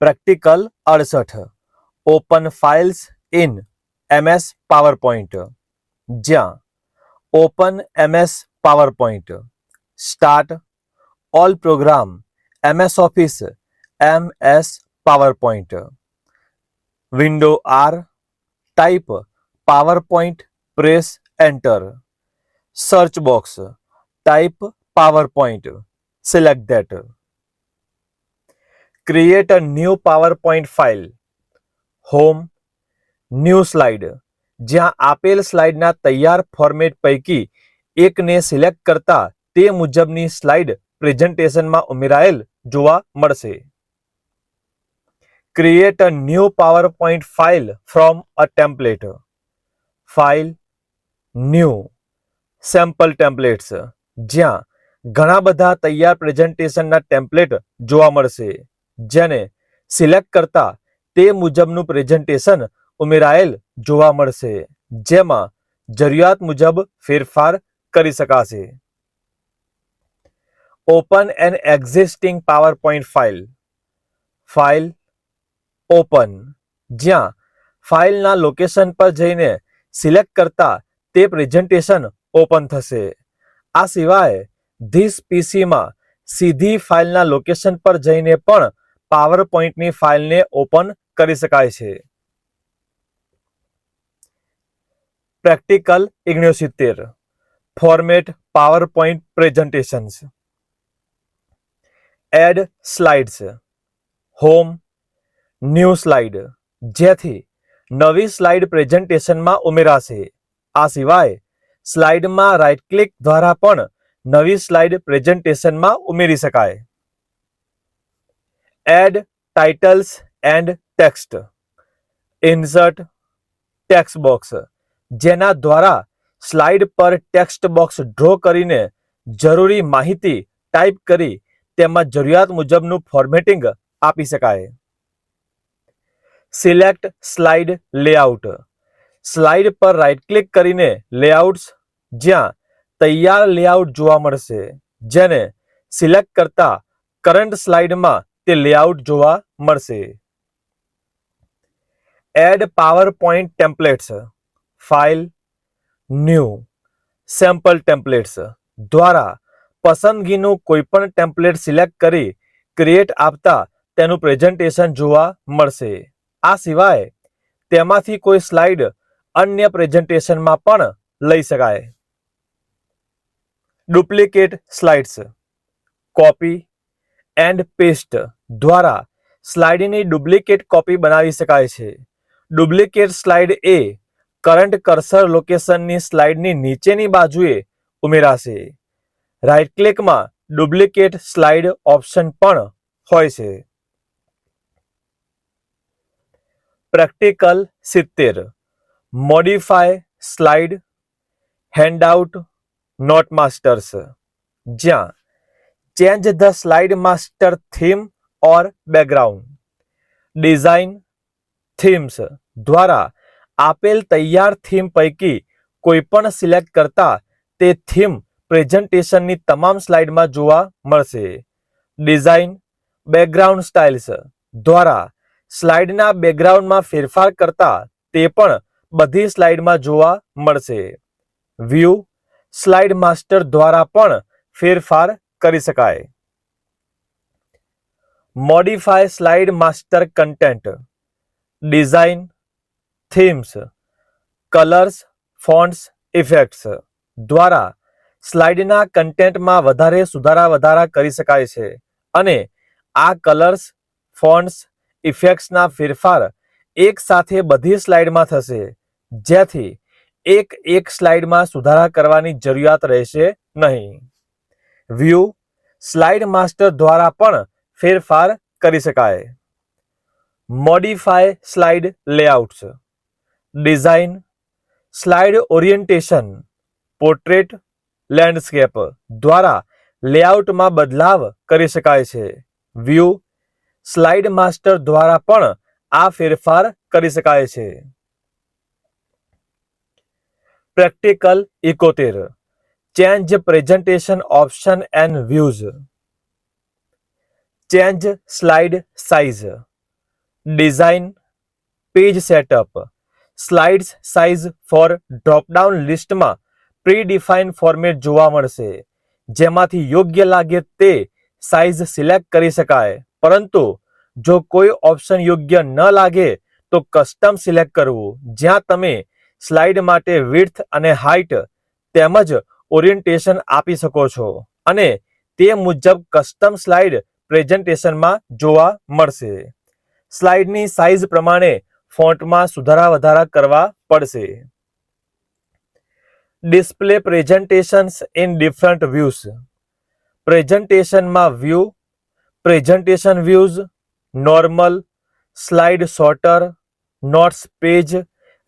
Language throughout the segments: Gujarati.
પ્રેક્ટિકલ અડસઠ. Open files in MS PowerPoint જ્યાં open MS PowerPoint start all program MS Office MS PowerPoint window R. Type PowerPoint press enter. Search box type PowerPoint select that create a new powerpoint file. Home new slide જ્યાં આપેલ સ્લાઇડના તૈયાર ફોર્મેટ પૈકી એકને સિલેક્ટ કરતા તે મુજબની સ્લાઇડ પ્રેઝન્ટેશનમાં ઉમેરાયેલ જોવા મળશે. Create a new PowerPoint file from a template file new sample templates જ્યાં ઘણા બધા તૈયાર પ્રેઝન્ટેશનના ટેમ્પલેટ જોવા મળશે. જેને સિલેક્ટ કરતા તે મુજબનું પ્રેઝન્ટેશન ઉમેરાયેલ જોવા મળશે, જેમાં જરૂરિયાત મુજબ ફેરફાર કરી શકાશે. Open an existing PowerPoint file file open જ્યાં ફાઇલના લોકેશન પર જઈને સિલેક્ટ કરતા તે પ્રેઝન્ટેશન ઓપન થશે. આ સિવાય ધીસ પીસીમાં સીધી ફાઇલના લોકેશન પર જઈને પણ પાવર પોઈન્ટની ફાઇલને ઓપન કરી શકાય છે. પ્રેક્ટિકલ ઓગણસિત્તેર format PowerPoint presentations. Add slides. Home. New slide. જેથી નવી સ્લાઇડ પ્રેઝન્ટેશનમાં ઉમેરાશે. આ સિવાય, સ્લાઇડમાં રાઇટ ક્લિક દ્વારા પણ નવી સ્લાઇડ પ્રેઝન્ટેશનમાં ઉમેરી શકાય. Add titles and text insert text box જેના દ્વારા સ્લાઇડ પર ટેક્સ્ટ બોક્સ ડ્રો કરીને જરૂરી માહિતી ટાઈપ કરી તેમાં જરૂરિયાત મુજબનું ફોર્મેટિંગ આપી શકાય. સિલેક્ટ સ્લાઇડ લેઆઉટ સ્લાઇડ પર રાઇટ ક્લિક કરીને લેઆઉટ્સ જ્યાં તૈયાર લેઆઉટ જોવા મળશે. જેને સિલેક્ટ કરતા કરંટ સ્લાઇડમાં તે લેઆઉટ જોવા મળશે add PowerPoint templates file new sample templates દ્વારા પસંદગીનું કોઈપણ ટેમ્પલેટ સિલેક્ટ કરી ક્રિએટ આપતા તેનું પ્રેઝન્ટેશન જોવા મળશે આ સિવાય તેમાંથી કોઈ સ્લાઇડ અન્ય પ્રેઝન્ટેશનમાં પણ લઈ શકાય duplicate slides copy and paste દ્વારા સ્લાઇડની ડુપ્લિકેટ કોપી બનાવી શકાય છે. ડુપ્લિકેટ સ્લાઇડ એ કરંટ કર્સર લોકેશનની સ્લાઇડની નીચેની બાજુએ ઉમેરાશે. રાઇટ ક્લિકમાં ડુપ્લિકેટ સ્લાઇડ ઓપ્શન પણ હોય છે. પ્રેક્ટિકલ સિત્તેર. Modify slide, handout, note masters. જ્યાં change the slide master theme or background design themes દ્વારા આપેલ તૈયાર થીમ પૈકી કોઈપણ સિલેક્ટ કરતા તે થીમ પ્રેઝન્ટેશનની તમામ સ્લાઇડમાં જોવા મળશે. ડિઝાઇન બેકગ્રાઉન્ડ સ્ટાઇલ્સ દ્વારા સ્લાઇડના બેકગ્રાઉન્ડમાં ફેરફાર કરતા તે પણ બધી સ્લાઇડમાં જોવા મળશે. વ્યૂ સ્લાઇડ માસ્ટર દ્વારા પણ ફેરફાર કરી શકાય. Modify slide master content design themes colours fonts effects દ્વારા સ્લાઇડના કન્ટેન્ટમાં વધારે સુધારા વધારા કરી શકાય છે અને આ કલર્સ ફોન્ટ્સ ઇફેક્ટ્સના ફેરફાર એક સાથે બધી સ્લાઇડમાં થશે, જેથી એક એક સ્લાઇડમાં સુધારા કરવાની જરૂરિયાત રહેશે નહીં. વ્યૂ સ્લાઇડ માસ્ટર દ્વારા પણ ફેરફાર કરી શકાય modify slide layouts design slide orientation portrait landscape દ્વારા લેઆઉટમાં બદલાવ કરી શકાય છે વ્યૂ સ્લાઇડ માસ્ટર દ્વારા પણ આ ફેરફાર કરી શકાય છે practical ઇકોતેર change presentation option and views. Change slide size. Design page setup. Slides size for dropdown લિસ્ટમાં પ્રી ડિફાઇન ફોર્મેટ જોવા મળશે. જેમાંથી યોગ્ય લાગે તે સાઇઝ સિલેક્ટ કરી શકાય. પરંતુ જો કોઈ ઓપ્શન યોગ્ય ન લાગે, તો કસ્ટમ સિલેક્ટ કરવું. જ્યાં તમે સ્લાઇડ માટે વિડ્થ અને હાઇટ તેમજ ઓરિએન્ટેશન આપી શકો છો અને તે મુજબ કસ્ટમ સ્લાઇડ પ્રેઝન્ટેશનમાં જોવા મળશે. સ્લાઇડની સાઇઝ પ્રમાણે ફોન્ટમાં સુધારા વધારા કરવા પડશે. Display presentations in different views. પ્રેઝન્ટેશનમાં view, presentation views, normal, slide sorter, notes page,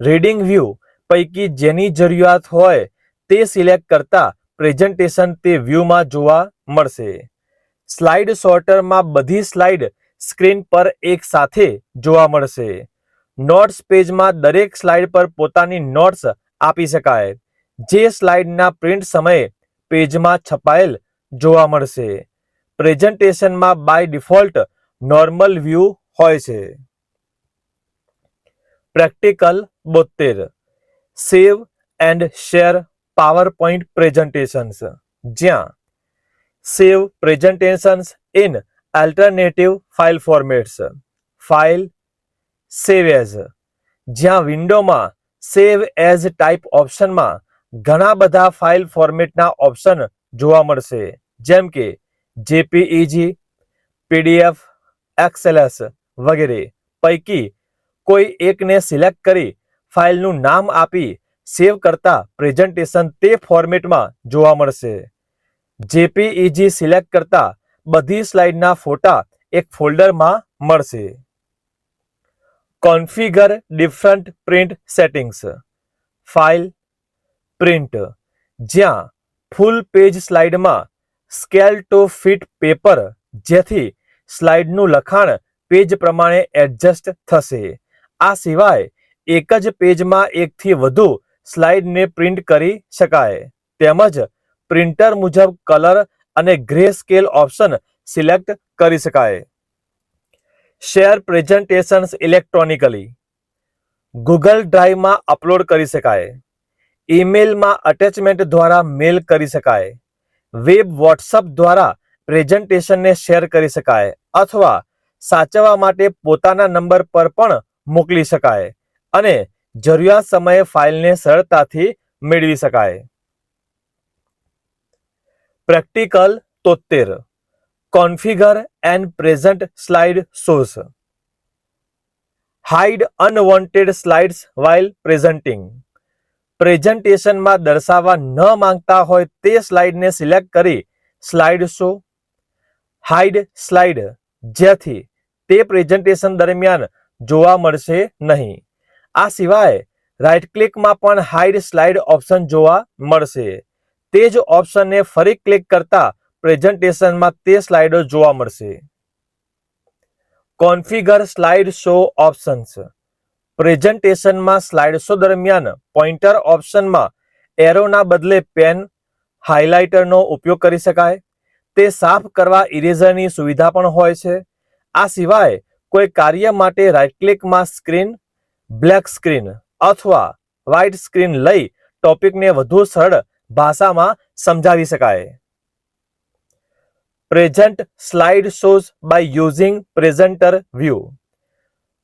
reading view પૈકી જેની જરૂરિયાત હોય તે સિલેક્ટ કરતા પ્રેઝન્ટેશન તે વ્યૂમાં જોવા મળશે. સ્લાઇડ શોર્ટરમાં બધી સ્લાઇડ સ્ક્રીન પર એક સાથે જોવા મળશે. નોટ્સ પેજમાં દરેક સ્લાઇડ પર પોતાની નોટ્સ આપી શકાય. જે સ્લાઇડના પ્રિન્ટ સમયે પેજમાં છપાયેલ જોવા મળશે. પ્રેઝન્ટેશનમાં બાય ડિફોલ્ટ નોર્મલ વ્યૂ હોય છે. પ્રેક્ટિકલ બોતેર save and share PowerPoint presentations જ્યાં save presentations in alternative file formats file save as જ્યાં વિન્ડોમાં સેવ એઝ ટાઈપ ઓપ્શનમાં ઘણા બધા ફાઇલ ફોર્મેટના ઓપ્શન જોવા મળશે. જેમ કે જેપીઈજી પીડીએફ એક્સએલએસ વગેરે. પૈકી કોઈ એકને સિલેક્ટ કરી ફાઇલનું નામ આપી સેવ કરતા પ્રેઝન્ટેશન તે ફોર્મેટમાં જોવા મળશે. જેપીઈજી સિલેક્ટ કરતા બધી સ્લાઇડના ફોટા એક ફોલ્ડરમાં મળશે. Configure different print settings. File, print. જ્યાં ફૂલ પેજ સ્લાઇડમાં સ્કેલ ટુ ફિટ પેપર, જેથી સ્લાઇડનું લખાણ પેજ પ્રમાણે એડજસ્ટ થશે. આ સિવાય એક જ પેજમાં એકથી વધુ સ્લાઇડને પ્રિન્ટ કરી શકાય. તેમજ પ્રિન્ટર મુજબ કલર અને ગ્રે સ્કેલ ઓપ્શન સિલેક્ટ કરી શકાય. Share presentations electronically. ગૂગલ ડ્રાઈવમાં અપલોડ કરી શકાય. ઈમેલમાં અટેચમેન્ટ દ્વારા મેલ કરી શકાય. વેબ વોટ્સઅપ દ્વારા પ્રેઝન્ટેશનને શેર કરી શકાય અથવા સાચવવા માટે પોતાના નંબર પર પણ મોકલી શકાય. અને જરૂરિયાત સમયે ફાઇલને સરળતાથી મેળવી શકાય. પ્રેક્ટિકલ તોતેર configure and present slide shows hide unwanted slides while presenting. પ્રેઝન્ટેશનમાં દર્શાવવા ન માંગતા હોય તે સ્લાઇડને સિલેક્ટ કરી સ્લાઇડ શો. હાઇડ સ્લાઇડ, જેથી તે પ્રેઝન્ટેશન દરમિયાન જોવા મળશે નહીં. આ સિવાય રાઇટ ક્લિકમાં પણ હાઇડ સ્લાઇડ ઓપ્શન જોવા મળશે. તે જ ઓપ્શનને ફરી ક્લિક કરતા પ્રેઝન્ટેશનમાં તે સ્લાઇડો જોવા મળશે. કોન્ફિગર સ્લાઇડ શો ઓપ્શન્સ પ્રેઝન્ટેશનમાં સ્લાઇડ શો દરમિયાન પોઇન્ટર ઓપ્શનમાં એરોના બદલે પેન હાઇલાઇટરનો ઉપયોગ કરી શકાય. તે સાફ કરવા ઇરેઝરની સુવિધા પણ હોય છે. આ સિવાય કોઈ કાર્ય માટે રાઇટ ક્લિકમાં સ્ક્રીન બ્લેક સ્ક્રીન અથવા વ્હાઇટ સ્ક્રીન લઈ ટોપિકને વધુ સરળ ભાષામાં સમજાવી શકાય. Present slide shows by using presenter view.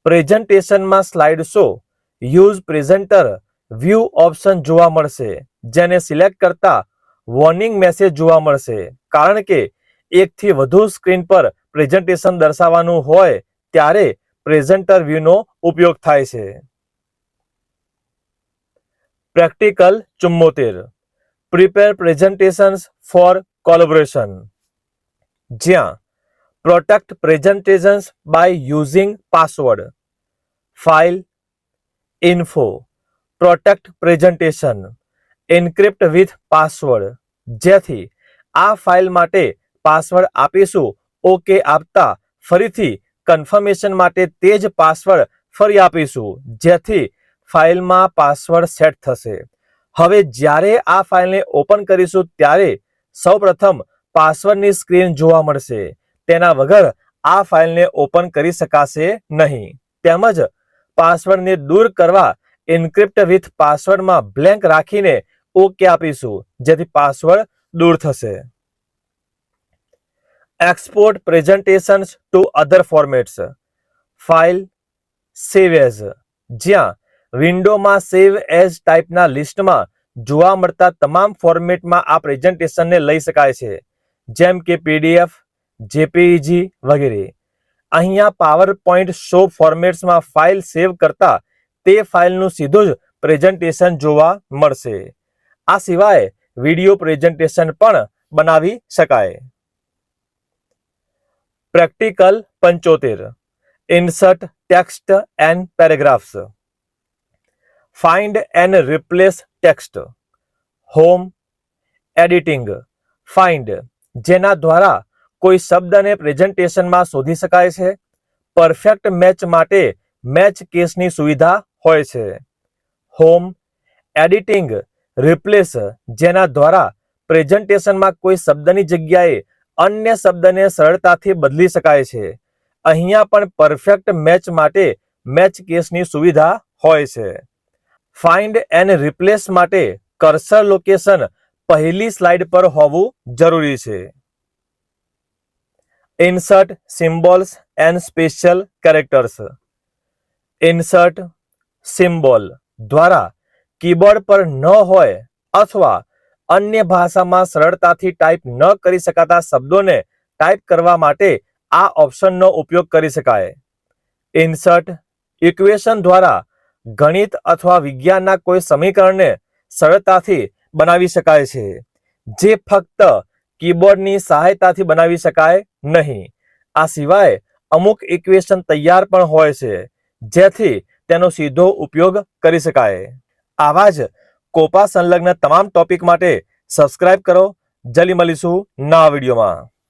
પ્રેઝન્ટેશનમાં slide show, use presenter view option જોવા મળશે, જેને સિલેક્ટ કરતા વોર્નિંગ મેસેજ જોવા મળશે. કારણ કે એકથી વધુ સ્ક્રીન પર પ્રેઝન્ટેશન દર્શાવવાનું હોય ત્યારે પ્રેઝન્ટર વ્યૂનો ઉપયોગ થાય છે. પ્રેક્ટિકલ ચુમ્મોતેર પ્રિપેર પ્રેઝન્ટેશન્સ ફોર કોલેબોરેશન. જ્યાં protect presentations by using password. File info. Protect presentation. Encrypt with password. જેથી આ ફાઇલ માટે પાસવર્ડ આપીશું. ઓકે આપતા ફરીથી કન્ફર્મેશન માટે તે જ પાસવર્ડ ફરી આપીશું, જેથી ફાઇલમાં પાસવર્ડ સેટ થશે. હવે જ્યારે આ ફાઇલને ઓપન કરીશું, ત્યારે સૌપ્રથમ પાસવર્ડની સ્ક્રીન જોવા મળશે. તેના વગર આ ફાઇલને ઓપન કરી શકાશે નહીં. તેમજ પાસવર્ડને દૂર કરવા એન્ક્રિપ્ટ વિથ પાસવર્ડમાં બ્લેન્ક રાખીને ઓકે આપીશું, જેથી પાસવર્ડ દૂર થશે. Export presentations to other formats file save as જ્યાં વિન્ડોમાં સેવ એઝ ટાઈપના લિસ્ટમાં જોવા મળતા તમામ ફોર્મેટમાં આ પ્રેઝન્ટેશનને લઈ શકાય છે. જેમ કે પીડીએફ જેપીઈજી વગેરે. અહીંયા પાવર પોઈન્ટ શો ફોર્મેટ્સમાં ફાઇલ સેવ કરતા તે ફાઇલનું સીધું જ પ્રેઝન્ટેશન જોવા મળશે. આ સિવાય વીડિયો પ્રેઝન્ટેશન પણ બનાવી શકાય. પ્રેક્ટિકલ પંચોતેર insert text and paragraphs find and replace text home editing find જેના દ્વારા કોઈ શબ્દને પ્રેઝન્ટેશનમાં શોધી શકાય છે. પરફેક્ટ મેચ માટે મેચ કેસની સુવિધા હોય છે. હોમ એડિટિંગ રિપ્લેસ જેના દ્વારા પ્રેઝન્ટેશનમાં કોઈ શબ્દની જગ્યાએ અન્ય શબ્દને સરળતાથી બદલી શકાય છે. અહીંયા પણ પરફેક્ટ મેચ માટે મેચ કેસની સુવિધા હોય છે. ફાઇન્ડ એન્ડ રિપ્લેસ માટે કર્સર લોકેશન પહેલી સ્લાઇડ પર હોવું જરૂરી છે. Insert symbols and special characters insert symbol દ્વારા કીબોર્ડ પર ન હોય અથવા અન્ય ભાષામાં સરળતાથી ટાઈપ ન કરી શકાતા શબ્દોને ટાઈપ કરવા માટે આ ઓપ્શનનો ઉપયોગ કરી શકાય. ઇન્સર્ટ ઇક્વેશન દ્વારા ગણિત અથવા વિજ્ઞાનના કોઈ સમીકરણને સરળતાથી બનાવી શકાય છે, જે ફક્ત કીબોર્ડની સહાયતાથી બનાવી શકાય નહીં. આ સિવાય અમુક ઇક્વેશન તૈયાર પણ હોય છે, જેથી તેનો સીધો ઉપયોગ કરી શકાય. આવા જ કોપા સંલગ્ન તમામ ટોપિક માટે સબસ્ક્રાઇબ કરો. જલ્દી મળીશું નવા વિડીયોમાં.